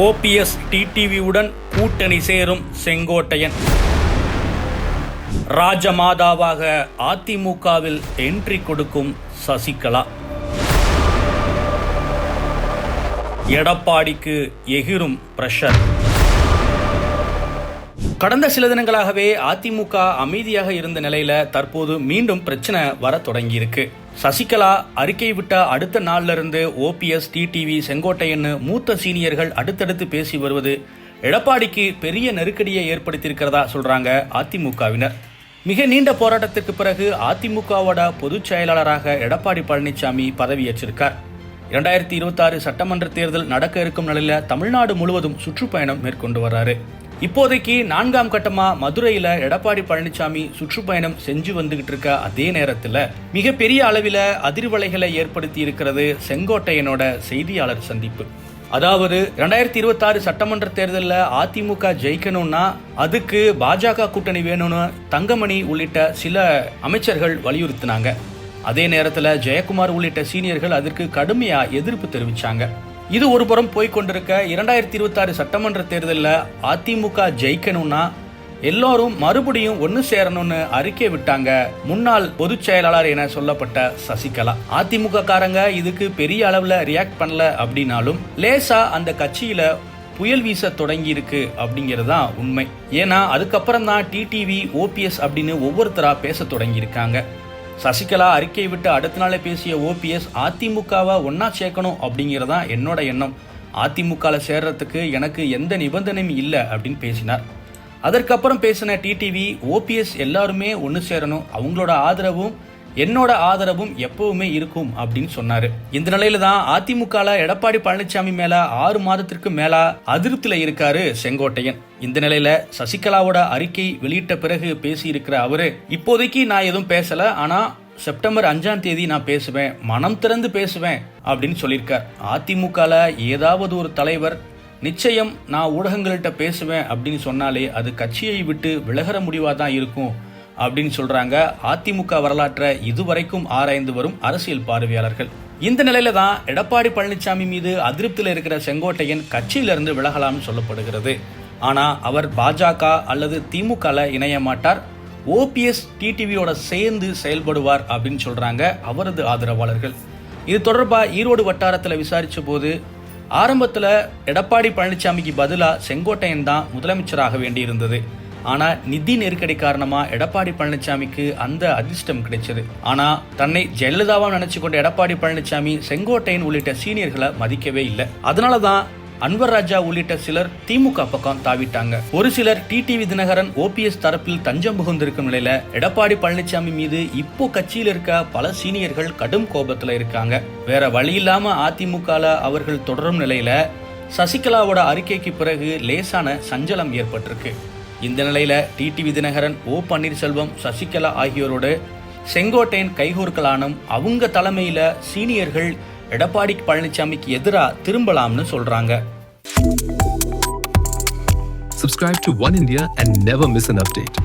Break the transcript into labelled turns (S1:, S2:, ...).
S1: OPS டிடிவியுடன் கூட்டணி சேரும் செங்கோட்டையன். ராஜமாதாவாக அதிமுகவில் என்ட்ரி கொடுக்கும் சசிகலா. எடப்பாடிக்கு எகிரும் பிரஷர் கடந்த சில தினங்களாகவே அதிமுக அமைதியாக இருந்த நிலையில தற்போது மீண்டும் பிரச்சனை வர தொடங்கியிருக்கு. சசிகலா அறிக்கை விட்ட அடுத்த நாளிலிருந்து ஓபிஎஸ் டிடிவி செங்கோட்டையன் மூத்த சீனியர்கள் அடுத்தடுத்து பேசி வருவது எடப்பாடிக்கு பெரிய நெருக்கடியை ஏற்படுத்தியிருக்கிறதா சொல்றாங்க அதிமுகவினர். மிக நீண்ட போராட்டத்திற்கு பிறகு அதிமுகவோட பொதுச் செயலாளராக எடப்பாடி பழனிசாமி பதவியேற்றிருக்கார். இரண்டாயிரத்தி இருபத்தாறு சட்டமன்ற தேர்தல் நடக்க இருக்கும் நிலையில தமிழ்நாடு முழுவதும் சுற்றுப்பயணம் மேற்கொண்டு வர்றாரு. இப்போதைக்கு நான்காம் கட்டமா மதுரையில எடப்பாடி பழனிசாமி சுற்றுப்பயணம் செஞ்சு வந்துகிட்டு இருக்க அதே நேரத்துல மிகப்பெரிய அளவில் அதிர்வலைகளை ஏற்படுத்தி இருக்கிறது செங்கோட்டையனோட செய்தியாளர் சந்திப்பு. அதாவது ரெண்டாயிரத்தி இருபத்தாறு சட்டமன்ற தேர்தலில் அதிமுக ஜெயிக்கணும்னா அதுக்கு பாஜக கூட்டணி வேணும்னு தங்கமணி உள்ளிட்ட சில அமைச்சர்கள் வலியுறுத்தினாங்க. அதே நேரத்தில் ஜெயக்குமார் உள்ளிட்ட சீனியர்கள் அதற்கு கடுமையாக எதிர்ப்பு தெரிவித்தாங்க இது ஒரு புறம் போய்கொண்டிருக்க இரண்டாயிரத்தி இருபத்தாறு சட்டமன்ற தேர்தலில் அதிமுக ஜெயிக்கணும்னா எல்லோரும் மறுபடியும் ஒன்று சேரணும்னு அறிக்கை விட்டாங்க. முன்னாள் பொதுச் செயலாளர் என சொல்லப்பட்ட சசிகலா. அதிமுக காரங்க இதுக்கு பெரிய அளவில் ரியாக்ட் பண்ணல அப்படின்னாலும் லேசா அந்த கட்சியில புயல் வீச தொடங்கி இருக்கு அப்படிங்கிறது தான் உண்மை. ஏன்னா அதுக்கப்புறம் தான் டிடிவி ஓபிஎஸ் அப்படின்னு ஒவ்வொருத்தரா பேச தொடங்கியிருக்காங்க. சசிகலா அறிக்கை விட்டு அடுத்த நாளே பேசிய ஓபிஎஸ் அதிமுகவை ஒன்றா சேர்க்கணும் அப்படிங்கிறதான் என்னோட எண்ணம். அதிமுகவில் சேர்றதுக்கு எனக்கு எந்த நிபந்தனையும் இல்லை அப்படின்னு பேசினார். அதற்கப்புறம் பேசின டிடிவி ஓபிஎஸ் எல்லாருமே ஒன்று சேரணும். அவங்களோட ஆதரவும் என்னோட ஆதரவும் எப்பவுமே இருக்கும் அப்படின்னு சொன்னாரு. இந்த நிலையில தான் அதிமுகல எடப்பாடி பழனிசாமி மேல ஆறு மாதத்திற்கு மேல அதிருப்தியில இருக்காரு செங்கோட்டையன். இந்த நிலையில சசிகலாவோட அறிக்கை வெளியிட்ட பிறகு பேசியிருக்கிற அவரு இப்போதைக்கு நான் எதுவும் பேசல ஆனா செப்டம்பர் அஞ்சாம் தேதி நான் பேசுவேன் மனம் திறந்து பேசுவேன் அப்படின்னு சொல்லியிருக்கார். அதிமுகல ஏதாவது ஒரு தலைவர் நிச்சயம் நான் ஊடகங்கள்கிட்ட பேசுவேன் அப்படின்னு சொன்னாலே அது கட்சியை விட்டு விலகிற முடிவாக தான் இருக்கும். அப்படின்னு சொல்றாங்க. அதிமுக வரலாற்றை இதுவரைக்கும் ஆராய்ந்து வரும் அரசியல் பார்வையாளர்கள். இந்த நிலையில தான் எடப்பாடி பழனிசாமி மீது அதிருப்தியில் இருக்கிற செங்கோட்டையன் கட்சியிலிருந்து விலகலாம்னு சொல்லப்படுகிறது. ஆனா அவர் பாஜக அல்லது திமுக இணைய மாட்டார். ஓபிஎஸ் டிடிவியோட சேர்ந்து செயல்படுவார் அப்படின்னு சொல்றாங்க அவரது ஆதரவாளர்கள். இது தொடர்பாக ஈரோடு வட்டாரத்தில் விசாரிச்ச போது ஆரம்பத்தில் எடப்பாடி பழனிசாமிக்கு பதிலாக செங்கோட்டையன் தான் முதலமைச்சராக வேண்டியிருந்தது. ஆனால் நிதி நெருக்கடி காரணமாக எடப்பாடி பழனிசாமிக்கு அந்த அதிர்ஷ்டம் கிடைச்சது. ஆனால் தன்னை ஜெயலலிதாவாக நினைச்சு கொண்ட எடப்பாடி பழனிசாமி செங்கோட்டையன் உள்ளிட்ட சீனியர்களை மதிக்கவே இல்லை. அதனால தான் அன்வர் ராஜா உள்ளிட்ட சிலர் திமுக பக்கம் தாவிட்டாங்க. ஒரு சிலர் டிடிவி தினகரன் ஓபிஎஸ் தரப்பில் தஞ்சம் புகுந்திருக்கும் நிலையில எடப்பாடி பழனிசாமி மீது இப்போ கட்சியில் இருக்க பல சீனியர்கள் கடும் கோபத்துல இருக்காங்க. வேற வழி இல்லாம அதிமுகல அவர்கள் தொடரும் நிலையில சசிகலாவோட அறிக்கைக்கு பிறகு லேசான சஞ்சலம் ஏற்பட்டிருக்கு. இந்த நிலையில் டிடிவி தினகரன் ஓ பன்னீர்செல்வம் சசிகலா ஆகியோரோடு செங்கோட்டையன் கைகோர்க்கலானும் அவங்க தலைமையில் சீனியர்கள் எடப்பாடி பழனிசாமிக்கு எதிராக திரும்பலாம்னு சொல்றாங்க
S2: Subscribe to One India and never miss an update.